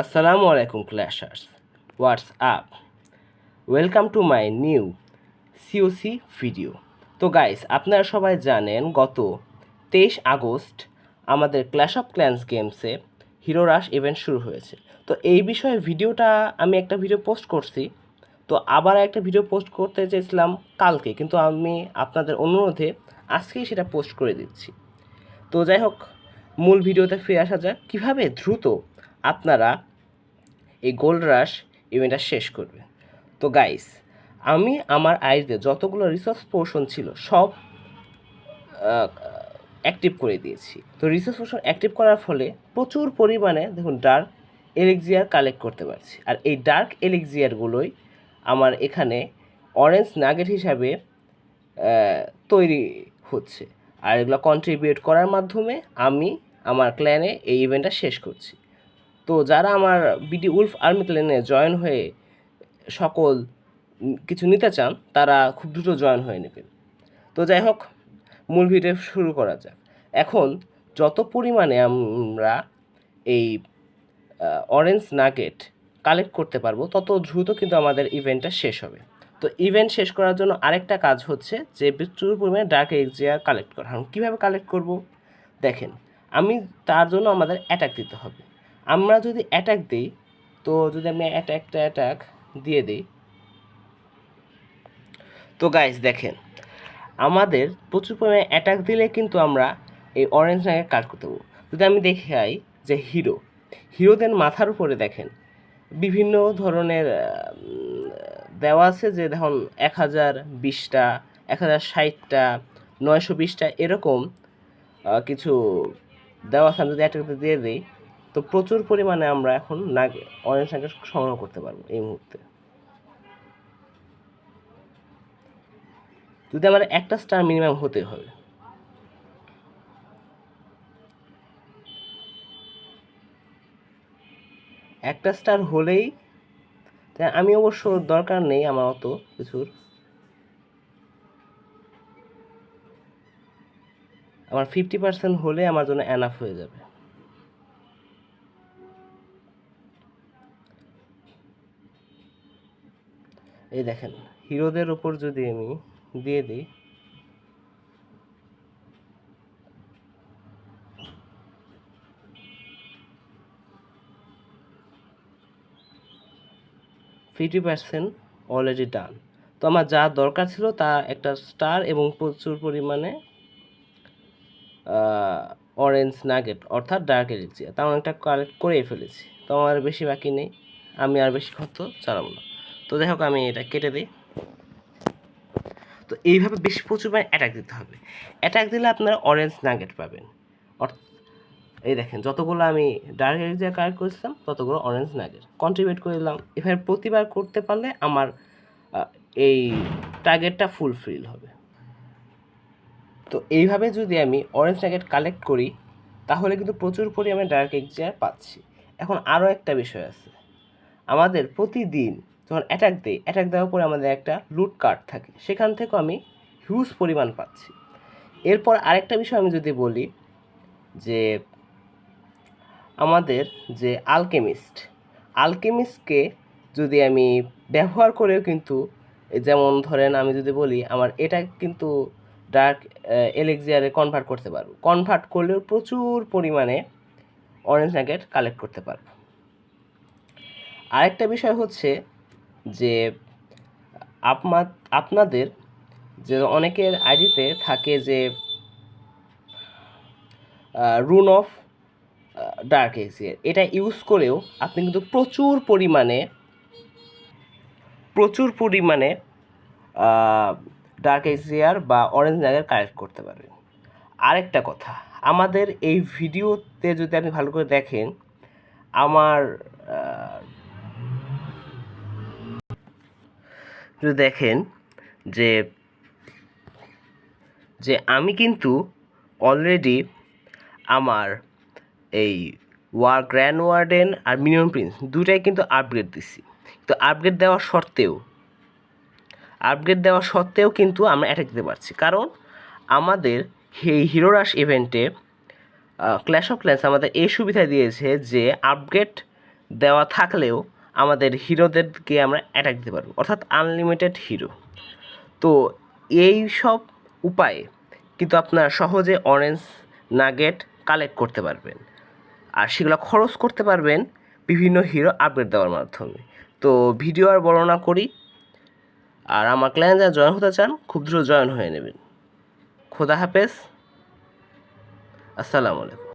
আসসালামু আলাইকুম clashers what's up welcome to my new COC video তো গাইস আপনারা সবাই জানেন, গত তেইশ আগস্ট আমাদের ক্ল্যাশ অফ ক্ল্যান্স গেমসে হিরো রাশ ইভেন্ট শুরু হয়েছে। তো এই বিষয়ে ভিডিওটা আমি একটা ভিডিও পোস্ট করছি। তো আবার একটা ভিডিও পোস্ট করতে চেয়েছিলাম কালকে, কিন্তু আমি আপনাদের অনুরোধে আজকেই সেটা পোস্ট করে দিচ্ছি। তো যাই হোক, মূল ভিডিওতে ফিরে আসা যাক। কীভাবে দ্রুত আপনারা এই গোল্ড রাশ ইভেন্টটা শেষ করবে। তো গাইস আমি আমার আইডিতে যতগুলো রিসোর্স পোর্শন ছিল সব অ্যাক্টিভ করে দিয়েছি। তো রিসোর্স পোর্শন অ্যাক্টিভ করার ফলে প্রচুর পরিমাণে দেখুন ডার্ক এলিক্সিয়ার কালেক্ট করতে পারছি। আর এই ডার্ক এলিক্সিয়ারগুলোই আমার এখানে অরেঞ্জ নাগেট হিসাবে তৈরি হচ্ছে। আর এগুলো কন্ট্রিবিউট করার মাধ্যমে আমি আমার ক্ল্যানে এই ইভেন্টটা শেষ করছি। তো যারা আমার বিডি উলফ আর্মি ক্ল্যানে জয়েন হয়ে সকল কিছু নিতে চান, তারা খুব দ্রুত জয়েন হয়ে নেবেন। তো যাই হোক, মূল ভিডিও শুরু করা যাক। এখন যত পরিমাণে আমরা এই অরেঞ্জ নাগেট কালেক্ট করতে পারব, তত দ্রুত কিন্তু আমাদের ইভেন্টটা শেষ হবে। তো ইভেন্ট শেষ করার জন্য আরেকটা কাজ হচ্ছে যে, প্রচুর পরিমাণে ডার্ক এক্সিয়ার কালেক্ট করা। কীভাবে কালেক্ট করব? দেখেন, আমি তার জন্য আমাদের অ্যাটাক দিতে হবে। আমরা যদি অ্যাটাক দিই, তো যদি আমি অ্যাটাকটা অ্যাটাক দিয়ে দিই, তো গাইস দেখেন, আমাদের প্রচুর পরিমাণে অ্যাটাক দিলে কিন্তু আমরা এই অরেঞ্জ নাগে কাজ করতে পারব। যদি আমি দেখাই যে হিরো হিরোদের মাথার উপরে দেখেন, বিভিন্ন ধরনের দেওয়া আছে যে দেখুন এক হাজার বিশটা, এক হাজার ষাটটা, নয়শো বিশটা এরকম কিছু দেওয়া আছে। আমি যদি অ্যাটাক দিয়ে দিই তো প্রচুর পরিমাণে আমরা এখন নাগে অরেঞ্জ নাগে সংগ্রহ করতে পারব এই মুহূর্তে। যদি আমার একটা স্টার মিনিমাম হতে হবে একটা স্টার হলেই আমি অবশ্য দরকার নেই আমার অত কিছুর। আমার ফিফটি পার্সেন্ট হলে আমার জন্য অ্যানাফ হয়ে যাবে। এই দেখেন, হিরোদের ওপর যদি আমি দিয়ে দিই ফিফটি পার্সেন্ট অলরেডি ডান তো আমার যা দরকার ছিল তা একটা স্টার এবং প্রচুর পরিমাণে অরেঞ্জ নাগেট অর্থাৎ ডার্ক এলিক্সিয়ার তা একটা কালেক্ট করেই ফেলেছি। তো আমার বেশি বাকি নেই। আমি আর বেশি খরচ চালাবো না। তো যাই হোক, আমি এটা কেটে দিই। তো এইভাবে বেশি প্রচুর পরিমাণে অ্যাটাক দিতে হবে। অ্যাটাক দিলে আপনারা অরেঞ্জ নাগেট পাবেন। এই দেখেন, যতগুলো আমি ডার্ক এরিয়া কালেক্ট করেছিলাম, ততগুলো অরেঞ্জ নাগেট কন্ট্রিবিউট করে দিলাম। এভাবে প্রতিবার করতে পারলে আমার এই টার্গেটটা ফুলফিল হবে। তো এইভাবে যদি আমি অরেঞ্জ নাগেট কালেক্ট করি, তাহলে কিন্তু প্রচুর পরিমাণে ডার্ক এক্সিয়ার পাচ্ছি। এখন আরও একটা বিষয় আছে। আমাদের প্রতিদিন যখন অ্যাটাক দেই অ্যাটাক দেওয়ার পরে আমাদের একটা লুট কার্ড থাকে। সেখান থেকেও আমি হিউজ পরিমাণ পাচ্ছি। এরপর আরেকটা বিষয় আমি যদি বলি, যে আমাদের যে আলকেমিস্ট আলকেমিস্টকে যদি আমি ব্যবহার করেও কিন্তু যেমন ধরেন আমি যদি বলি, আমার এটা কিন্তু ডার্ক এলেক্সিয়ারে কনভার্ট করতে পারব। কনভার্ট করলেও প্রচুর পরিমাণে অরেঞ্জ ন্যাগেট কালেক্ট করতে পারব। আরেকটা বিষয় হচ্ছে যে আপনাদের যে অনেকের আইডিতে থাকে যে রুন অফ ডার্ক এক্সিয়ার এটা ইউজ করেও আপনি কিন্তু প্রচুর পরিমাণে প্রচুর পরিমাণে ডার্ক এক্সিয়ার বা অরেঞ্জ নাগের কালেক্ট করতে পারবেন। আরেকটা কথা, আমাদের এই ভিডিওতে যদি আপনি ভালো করে দেখেন, আমার যদি দেখেন যে যে আমি কিন্তু অলরেডি আমার এই ওয়ার গ্র্যান্ড ওয়ার্ডেন আর মিনিমাম প্রিন্স দুটাই কিন্তু আপগ্রেড দিছি। তো আপগ্রেড দেওয়া সত্ত্বেও আপগ্রেড দেওয়া সত্ত্বেও কিন্তু আমরা অ্যাটাক দিতে পারছি। কারণ আমাদের এই হিরোরাস ইভেন্টে ক্ল্যাশ অফ ক্ল্যান্স আমাদের এই সুবিধা দিয়েছে যে আপগ্রেড দেওয়া থাকলেও আমাদের হিরোদেরকে আমরা অ্যাটাক দিতে পারব। অর্থাৎ আনলিমিটেড হিরো তো এই সব উপায়ে কিন্তু আপনারা সহজে অরেঞ্জ নাগেট কালেক্ট করতে পারবেন। আর সেগুলো খরচ করতে পারবেন বিভিন্ন হিরো আপডেট দেওয়ার মাধ্যমে। তো ভিডিও আর বর্ণনা করি। আর আমার ক্লায়েন্ট যারা জয়েন হতে চান, খুব দ্রুত জয়েন হয়ে নেবেন। খোদা হাফেজ। আসসালামু আলাইকুম।